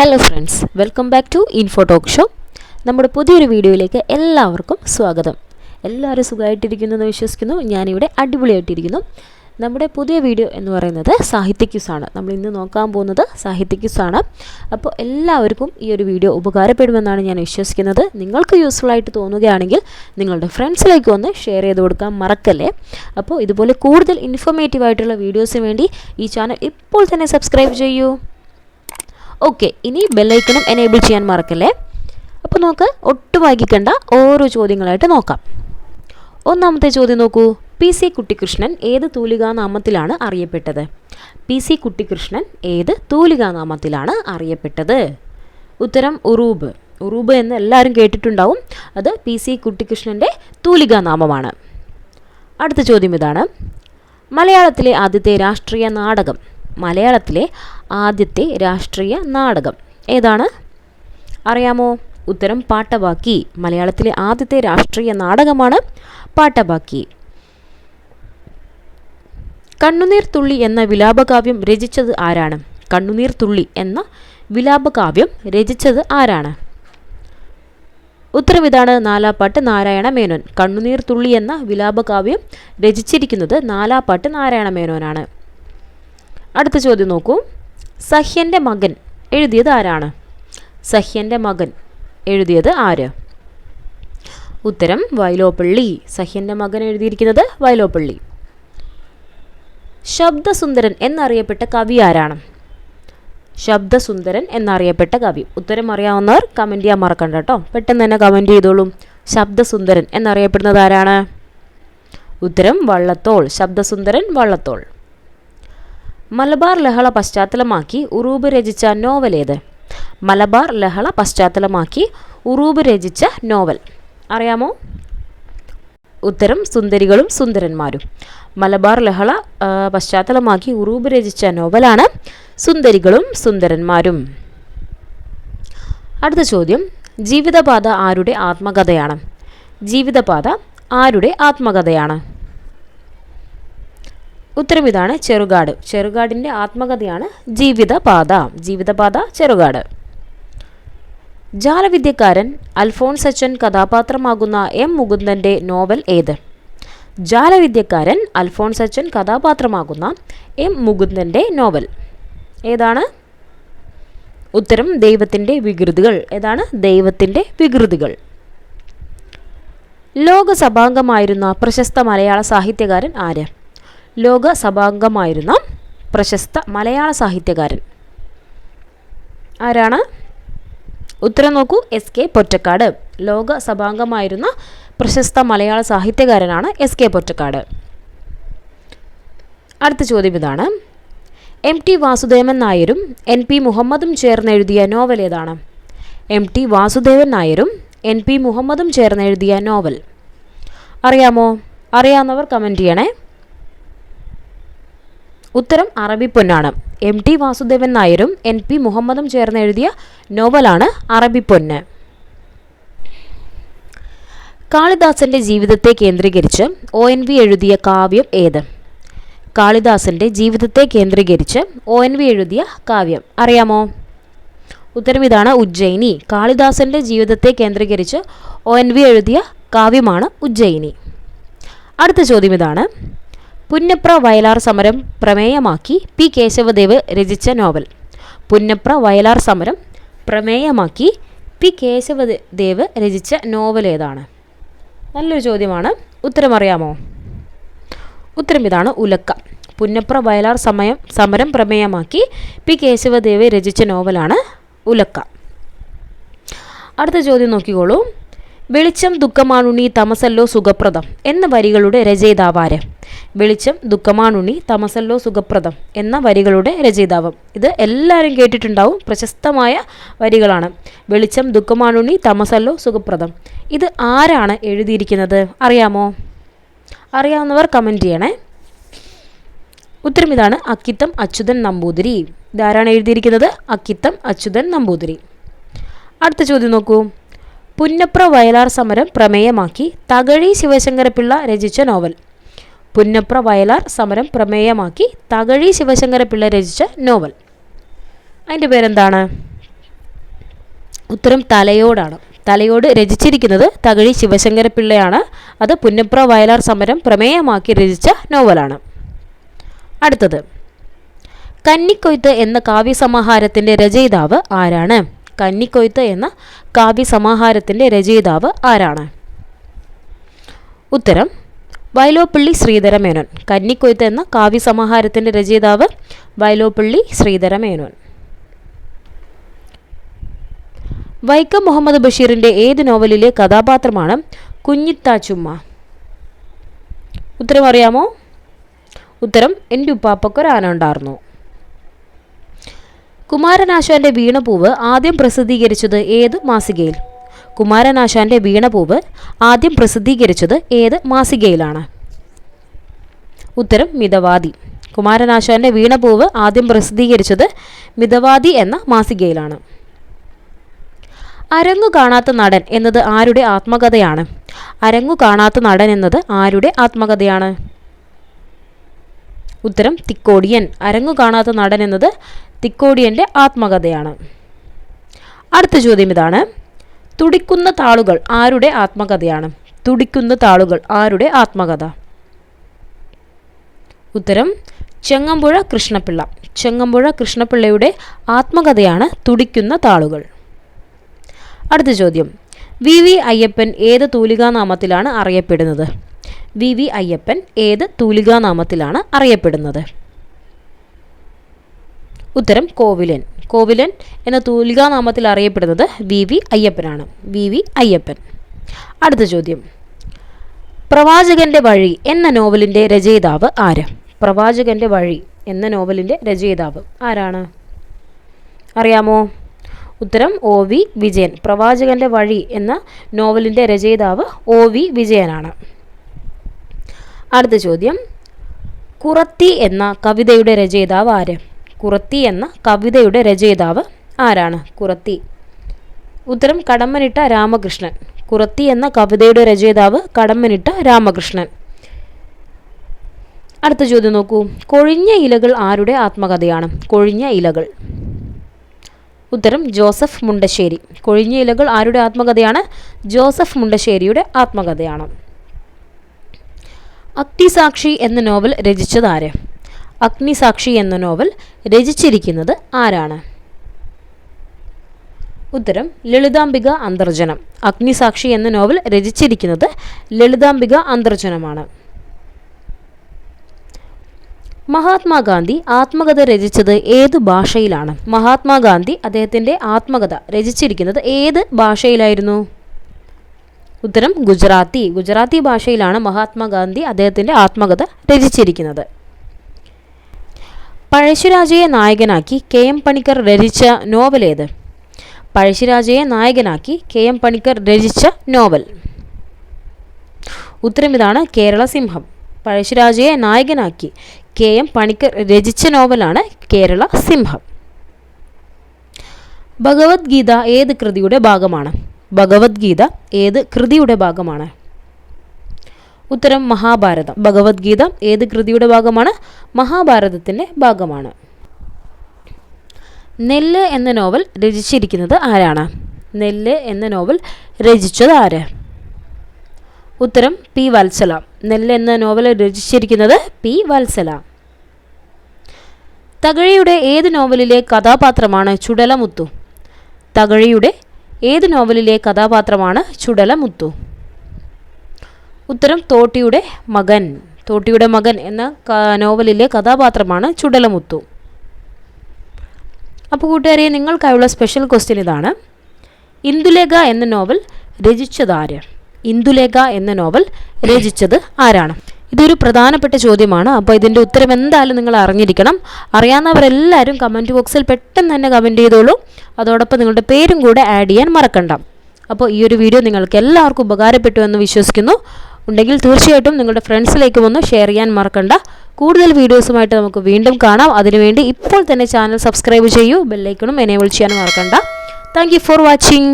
Hello friends welcome back to info talk show നമ്മുടെ പുതിയൊരു വീഡിയോയിലേക്ക് എല്ലാവർക്കും സ്വാഗതം. എല്ലാവരും സുഖമായിട്ടിരിക്കുന്നു എന്ന് വിശ്വസിക്കുന്നു. ഞാനിവിടെ അടിപൊളിയായിട്ടിരിക്കുന്നു. നമ്മുടെ പുതിയ വീഡിയോ എന്ന് പറയുന്നത് സാഹിത്യ ക്യൂസാണ് നമ്മൾ ഇന്ന് നോക്കാൻ പോകുന്നത് സാഹിത്യ ക്യൂസാണ് അപ്പോൾ എല്ലാവർക്കും ഈ ഒരു വീഡിയോ ഉപകാരപ്പെടുമെന്നാണ് ഞാൻ വിശ്വസിക്കുന്നത്. നിങ്ങൾക്ക് യൂസ്ഫുൾ ആയിട്ട് തോന്നുകയാണെങ്കിൽ നിങ്ങളുടെ ഫ്രണ്ട്സിലേക്ക് ഒന്ന് ഷെയർ ചെയ്ത് കൊടുക്കാൻ മറക്കല്ലേ? അപ്പോൾ ഇതുപോലെ കൂടുതൽ ഇൻഫോർമേറ്റീവ് ആയിട്ടുള്ള വീഡിയോസിന് വേണ്ടി ഈ ചാനൽ ഇപ്പോൾ തന്നെ സബ്സ്ക്രൈബ് ചെയ്യൂ. ഓക്കെ ഇനി ബെല്ലൈക്കണം എനേബിൾ ചെയ്യാൻ മറക്കല്ലേ? അപ്പോൾ നമുക്ക് ഒട്ടും വൈകിക്കണ്ട. ഓരോ ചോദ്യങ്ങളായിട്ട് നോക്കാം. ഒന്നാമത്തെ ചോദ്യം നോക്കൂ. പി സി കുട്ടിക്കൃഷ്ണൻ ഏത് തൂലികാനാമത്തിലാണ് അറിയപ്പെട്ടത്? പി സി കുട്ടിക്കൃഷ്ണൻ ഏത് തൂലികാനാമത്തിലാണ് അറിയപ്പെട്ടത്? ഉത്തരം ഉറൂബ്. ഉറൂബ് എന്ന് എല്ലാവരും കേട്ടിട്ടുണ്ടാവും. അത് പി സി കുട്ടിക്കൃഷ്ണന്റെ തൂലികാനാമമാണ്. അടുത്ത ചോദ്യം ഇതാണ്. മലയാളത്തിലെ ആദ്യത്തെ രാഷ്ട്രീയ നാടകം മലയാളത്തിലെ ആദ്യത്തെ രാഷ്ട്രീയ നാടകം. ഏതാണ്? അറിയാമോ? ഉത്തരം പാട്ടബാക്കി. മലയാളത്തിലെ ആദ്യത്തെ രാഷ്ട്രീയ നാടകമാണ് പാട്ടബാക്കി. കണ്ണുനീർ തുള്ളി എന്ന വിലാപകാവ്യം രചിച്ചത് ആരാണ്? കണ്ണുനീർ തുള്ളി എന്ന വിലാപകാവ്യം രചിച്ചത് ആരാണ്? ഉത്തരം ഇതാണ് നാലാപ്പാട്ട് നാരായണ മേനോൻ. കണ്ണുനീർ തുള്ളി എന്ന വിലാപകാവ്യം രചിച്ചിരിക്കുന്നത് നാലാപ്പാട്ട് നാരായണ മേനോനാണ്. അടുത്ത ചോദ്യം നോക്കൂ. സഹ്യന്റെ മകൻ എഴുതിയത് ആരാണ്? സഹ്യന്റെ മകൻ എഴുതിയത് ആര്? ഉത്തരം വൈലോപ്പള്ളി. സഹ്യന്റെ മകൻ എഴുതിയിരിക്കുന്നത് വൈലോപ്പള്ളി. ശബ്ദസുന്ദരൻ എന്നറിയപ്പെട്ട കവി ആരാണ്? ശബ്ദസുന്ദരൻ എന്നറിയപ്പെട്ട കവി. ഉത്തരം അറിയാവുന്നവർ കമന്റ് ചെയ്യാൻ മറക്കണ്ട കേട്ടോ. പെട്ടെന്ന് തന്നെ കമന്റ് ചെയ്തോളൂ. ശബ്ദസുന്ദരൻ എന്നറിയപ്പെടുന്നത് ആരാണ്? ഉത്തരം വള്ളത്തോൾ. ശബ്ദസുന്ദരൻ വള്ളത്തോൾ. മലബാർ ലഹള പശ്ചാത്തലമാക്കി ഉറൂബ് രചിച്ച നോവൽ ഏത്? മലബാർ ലഹള പശ്ചാത്തലമാക്കി ഉറൂബ് രചിച്ച നോവൽ. അറിയാമോ? ഉത്തരം സുന്ദരികളും സുന്ദരന്മാരും. മലബാർ ലഹള പശ്ചാത്തലമാക്കി ഉറൂബ് രചിച്ച നോവലാണ് സുന്ദരികളും സുന്ദരന്മാരും. അടുത്ത ചോദ്യം. ജീവിതപാത ആരുടെ ആത്മകഥയാണ്? ജീവിതപാത ആരുടെ ആത്മകഥയാണ്? ഉത്തരം ഇതാണ് ചെറുകാട്. ചെറുകാടിന്റെ ആത്മകഥയാണ് ജീവിതപാത. ജീവിതപാത ചെറുകാട്. ജാലവിദ്യക്കാരൻ അൽഫോൺസ് അച്ഛൻ കഥാപാത്രമാകുന്ന എം മുകുന്ദന്റെ നോവൽ ഏത്? ജാലവിദ്യക്കാരൻ അൽഫോൺസ് അച്ഛൻ കഥാപാത്രമാകുന്ന എം മുകുന്ദന്റെ നോവൽ. ഏതാണ്? ഉത്തരം ദൈവത്തിന്റെ വികൃതികൾ. ഏതാണ്? ദൈവത്തിന്റെ വികൃതികൾ. ലോകസഭാംഗമായിരുന്ന പ്രശസ്ത മലയാള സാഹിത്യകാരൻ ആര്? ലോകസഭാംഗമായിരുന്ന പ്രശസ്ത മലയാള സാഹിത്യകാരൻ. ആരാണ്? ഉത്തരം നോക്കൂ. S K Pottekkatt. ലോകസഭാംഗമായിരുന്ന പ്രശസ്ത മലയാള സാഹിത്യകാരനാണ് എസ് കെ പൊറ്റക്കാട്. അടുത്ത ചോദ്യം ഇതാണ്. എം ടി വാസുദേവൻ നായരും എൻ പി മുഹമ്മദും ചേർന്ന് എഴുതിയ നോവൽ ഏതാണ്? എം ടി വാസുദേവൻ നായരും എൻ പി മുഹമ്മദും ചേർന്ന് എഴുതിയ നോവൽ. അറിയാമോ? അറിയാവുന്നവർ കമന്റ് ചെയ്യണേ. ഉത്തരം അറബി പൊന്നാണ്. എം ടി വാസുദേവൻ നായരും എൻ പി മുഹമ്മദും ചേർന്ന് എഴുതിയ നോവലാണ് അറബി പൊന്ന്. കാളിദാസന്റെ ജീവിതത്തെ കേന്ദ്രീകരിച്ച് ഒ എൻ വി എഴുതിയ കാവ്യം ഏത്? കാളിദാസന്റെ ജീവിതത്തെ കേന്ദ്രീകരിച്ച് ഒ എൻ വി എഴുതിയ കാവ്യം. അറിയാമോ? ഉത്തരം ഇതാണ് ഉജ്ജയിനി. കാളിദാസന്റെ ജീവിതത്തെ കേന്ദ്രീകരിച്ച് ഒ എൻ വി എഴുതിയ കാവ്യമാണ് ഉജ്ജയിനി. അടുത്ത ചോദ്യം ഇതാണ്. പുന്നപ്ര വയലാർ സമരം പ്രമേയമാക്കി പി കേശവദേവ് രചിച്ച നോവൽ. പുന്നപ്ര വയലാർ സമരം പ്രമേയമാക്കി പി കേശവദേവ് രചിച്ച നോവൽ ഏതാണ്? നല്ലൊരു ചോദ്യമാണ്. ഉത്തരമറിയാമോ? ഉത്തരം ഇതാണ് ഉലക്ക. പുന്നപ്ര വയലാർ സമയം സമരം പ്രമേയമാക്കി പി കേശവദേവ് രചിച്ച നോവലാണ് ഉലക്ക. അടുത്ത ചോദ്യം നോക്കിക്കോളൂ. വെളിച്ചം ദുഃഖമാണുണി തമസല്ലോ സുഖപ്രദം എന്ന വരികളുടെ രചയിതാവാര് വെളിച്ചം ദുഃഖമാണുണി തമസല്ലോ സുഖപ്രദം എന്ന വരികളുടെ രചയിതാവ്. ഇത് എല്ലാവരും കേട്ടിട്ടുണ്ടാവും. പ്രശസ്തമായ വരികളാണ്. വെളിച്ചം ദുഃഖമാണുണി തമസല്ലോ സുഖപ്രദം. ഇത് ആരാണ് എഴുതിയിരിക്കുന്നത്? അറിയാമോ? അറിയാവുന്നവർ കമന്റ് ചെയ്യണേ. ഉത്തരം ഇതാണ്. അക്കിത്തം അച്യുതൻ നമ്പൂതിരി. ഇതാരാണ് എഴുതിയിരിക്കുന്നത്? അക്കിത്തം അച്യുതൻ നമ്പൂതിരി. അടുത്ത ചോദ്യം നോക്കൂ. പുന്നപ്ര വയലാർ സമരം പ്രമേയമാക്കി തകഴി ശിവശങ്കരപിള്ള രചിച്ച നോവൽ. പുന്നപ്ര വയലാർ സമരം പ്രമേയമാക്കി തകഴി ശിവശങ്കരപ്പിള്ള രചിച്ച നോവൽ. അതിന്റെ പേരെന്താണ്? ഉത്തരം തലയോടാണ്. തലയോട് രചിച്ചിരിക്കുന്നത് തകഴി ശിവശങ്കരപ്പിള്ളയാണ്. അത് പുന്നപ്ര വയലാർ സമരം പ്രമേയമാക്കി രചിച്ച നോവലാണ്. അടുത്തത്. കന്നിക്കൊയ്ത്ത് എന്ന കാവ്യസമാഹാരത്തിന്റെ രചയിതാവ് ആരാണ്? കന്നിക്കൊയ്ത്ത് എന്ന കാവ്യസമാഹാരത്തിന്റെ രചയിതാവ് ആരാണ്? ഉത്തരം വയലോപ്പള്ളി ശ്രീധരമേനോൻ കന്നിക്കൊയ്ത്ത് എന്ന കാവ്യസമാഹാരത്തിന്റെ രചയിതാവ് വയലോപ്പള്ളി ശ്രീധരമേനോൻ. വൈക്കം മുഹമ്മദ് ബഷീറിന്റെ ഏത് നോവലിലെ കഥാപാത്രമാണ് കുഞ്ഞിത്താച്ചുമ്മ ഉത്തരം അറിയാമോ? ഉത്തരം എന്റെ ഉപ്പാപ്പക്കൊരാന ഉണ്ടായിരുന്നു കുമാരനാശാന്റെ വീണപൂവ് ആദ്യം പ്രസിദ്ധീകരിച്ചത് ഏത് മാസികയിൽ? കുമാരനാശാന്റെ വീണപൂവ് ആദ്യം പ്രസിദ്ധീകരിച്ചത് ഏത് മാസികയിലാണ്? ഉത്തരം മിതവാദി. കുമാരനാശാന്റെ വീണപൂവ് ആദ്യം പ്രസിദ്ധീകരിച്ചത് മിതവാദി എന്ന മാസികയിലാണ്. അരങ്ങു കാണാത്ത നടൻ എന്നത് ആരുടെ ആത്മകഥയാണ്? അരങ്ങു കാണാത്ത നടൻ എന്നത് ആരുടെ ആത്മകഥയാണ്? ഉത്തരം തിക്കോടിയൻ. അരങ്ങു കാണാത്ത നടൻ എന്നത് തിക്കോടിയന്റെ ആത്മകഥയാണ്. അടുത്ത ചോദ്യം ഇതാണ്. തുടിക്കുന്ന താളുകൾ ആരുടെ ആത്മകഥയാണ്? തുടിക്കുന്ന താളുകൾ ആരുടെ ആത്മകഥ? ഉത്തരം ചെങ്ങമ്പുഴ കൃഷ്ണപിള്ള. ചെങ്ങമ്പുഴ കൃഷ്ണപിള്ളയുടെ ആത്മകഥയാണ് തുടിക്കുന്ന താളുകൾ. അടുത്ത ചോദ്യം. വി. വി. അയ്യപ്പൻ ഏത് തൂലികാനാമത്തിലാണ് അറിയപ്പെടുന്നത്? വി. വി. അയ്യപ്പൻ ഏത് തൂലികാനാമത്തിലാണ് അറിയപ്പെടുന്നത്? ഉത്തരം കോവിലൻ. കോവിലൻ എന്ന തൂലികാനാമത്തിൽ അറിയപ്പെടുന്നത് V V അയ്യപ്പനാണ്. V V Ayyappan. അടുത്ത ചോദ്യം. പ്രവാചകന്റെ വഴി എന്ന നോവലിന്റെ രചയിതാവ് ആര്? പ്രവാചകന്റെ വഴി എന്ന നോവലിന്റെ രചയിതാവ് ആരാണ്? അറിയാമോ? ഉത്തരം ഒ വി വിജയൻ. പ്രവാചകന്റെ വഴി എന്ന നോവലിന്റെ രചയിതാവ് ഒ വി വിജയനാണ്. അടുത്ത ചോദ്യം. കുറത്തി എന്ന കവിതയുടെ രചയിതാവ് ആര്? കുറത്തി എന്ന കവിതയുടെ രചയിതാവ് ആരാണ്? കുറത്തി. ഉത്തരം കടമ്മനിട്ട രാമകൃഷ്ണൻ. കുറത്തി എന്ന കവിതയുടെ രചയിതാവ് കടമ്മനിട്ട രാമകൃഷ്ണൻ. അടുത്ത ചോദ്യം നോക്കൂ. കൊഴിഞ്ഞ ഇലകൾ ആരുടെ ആത്മകഥയാണ്? കൊഴിഞ്ഞ ഇലകൾ. ഉത്തരം ജോസഫ് മുണ്ടശ്ശേരി. കൊഴിഞ്ഞ ഇലകൾ ആരുടെ ആത്മകഥയാണ്? ജോസഫ് മുണ്ടശ്ശേരിയുടെ ആത്മകഥയാണ്. അക്തിസാക്ഷി എന്ന നോവൽ രചിച്ചത് ആര്? അഗ്നിസാക്ഷി എന്ന നോവൽ രചിച്ചിരിക്കുന്നത് ആരാണ്? ഉത്തരം ലളിതാംബിക അന്തർജനം അഗ്നിസാക്ഷി എന്ന നോവൽ രചിച്ചിരിക്കുന്നത് ലളിതാംബിക അന്തർജനമാണ് മഹാത്മാഗാന്ധി ആത്മകഥ രചിച്ചത് ഏത് ഭാഷയിലാണ്? മഹാത്മാഗാന്ധി അദ്ദേഹത്തിന്റെ ആത്മകഥ രചിച്ചിരിക്കുന്നത് ഏത് ഭാഷയിലായിരുന്നു? ഉത്തരം ഗുജറാത്തി. ഗുജറാത്തി ഭാഷയിലാണ് മഹാത്മാഗാന്ധി അദ്ദേഹത്തിന്റെ ആത്മകഥ രചിച്ചിരിക്കുന്നത്. പഴശ്ശിരാജയെ നായകനാക്കി കെ എം പണിക്കർ രചിച്ച നോവൽ ഏത്? പഴശ്ശിരാജയെ നായകനാക്കി കെ എം പണിക്കർ രചിച്ച നോവൽ. ഉത്തരം ഇതാണ് കേരള സിംഹം പഴശ്ശിരാജയെ നായകനാക്കി കെ എം പണിക്കർ രചിച്ച നോവലാണ് കേരള സിംഹം ഭഗവത്ഗീത ഏത് കൃതിയുടെ ഭാഗമാണ്? ഭഗവത്ഗീത ഏത് കൃതിയുടെ ഭാഗമാണ്? ഉത്തരം മഹാഭാരതം. ഭഗവത്ഗീത ഏത് കൃതിയുടെ ഭാഗമാണ്? മഹാഭാരതത്തിന്റെ ഭാഗമാണ്. നെല്ല് എന്ന നോവൽ രചിച്ചിരിക്കുന്നത് ആരാണ്? നെല്ല് എന്ന നോവൽ രചിച്ചത് ആര്? ഉത്തരം പി വത്സല. നെല്ല് എന്ന നോവൽ രചിച്ചിരിക്കുന്നത് പി വത്സല. തകഴിയുടെ ഏത് നോവലിലെ കഥാപാത്രമാണ് ചുടലമുത്തു? തകഴിയുടെ ഏത് നോവലിലെ കഥാപാത്രമാണ് ചുടലമുത്തു? ഉത്തരം തോട്ടിയുടെ മകൻ. തോട്ടിയുടെ മകൻ എന്ന നോവലിലെ കഥാപാത്രമാണ് ചുടലമുത്തു. അപ്പോൾ കൂട്ടുകാരെ നിങ്ങൾക്കായുള്ള സ്പെഷ്യൽ ക്വസ്റ്റ്യൻ ഇതാണ്. ഇന്ദുലേഖ എന്ന നോവൽ രചിച്ചത് ആര്? ഇന്ദുലേഖ എന്ന നോവൽ രചിച്ചത് ആരാണ്? ഇതൊരു പ്രധാനപ്പെട്ട ചോദ്യമാണ്. അപ്പോൾ ഇതിന്റെ ഉത്തരം എന്തായാലും നിങ്ങൾ അറിഞ്ഞിരിക്കണം. അറിയാവുന്നവരെല്ലാവരും കമന്റ് ബോക്സിൽ പെട്ടെന്ന് തന്നെ കമന്റ് ചെയ്തോളൂ. അതോടൊപ്പം നിങ്ങളുടെ പേരും കൂടെ ആഡ് ചെയ്യാൻ മറക്കണ്ട. അപ്പോൾ ഈ ഒരു വീഡിയോ നിങ്ങൾക്ക് എല്ലാവർക്കും ഉപകാരപ്പെട്ടു എന്ന് വിശ്വസിക്കുന്നു. ഉണ്ടെങ്കിൽ തീർച്ചയായിട്ടും നിങ്ങളുടെ ഫ്രണ്ട്സിലേക്ക് ഒന്ന് ഷെയർ ചെയ്യാൻ മറക്കണ്ട. കൂടുതൽ വീഡിയോസുമായിട്ട് നമുക്ക് വീണ്ടും കാണാം. അതിനുവേണ്ടി ഇപ്പോൾ തന്നെ ചാനൽ സബ്സ്ക്രൈബ് ചെയ്യൂ. ബെല്ലൈക്കണും എനേബിൾ ചെയ്യാൻ മറക്കണ്ട. Thank for watching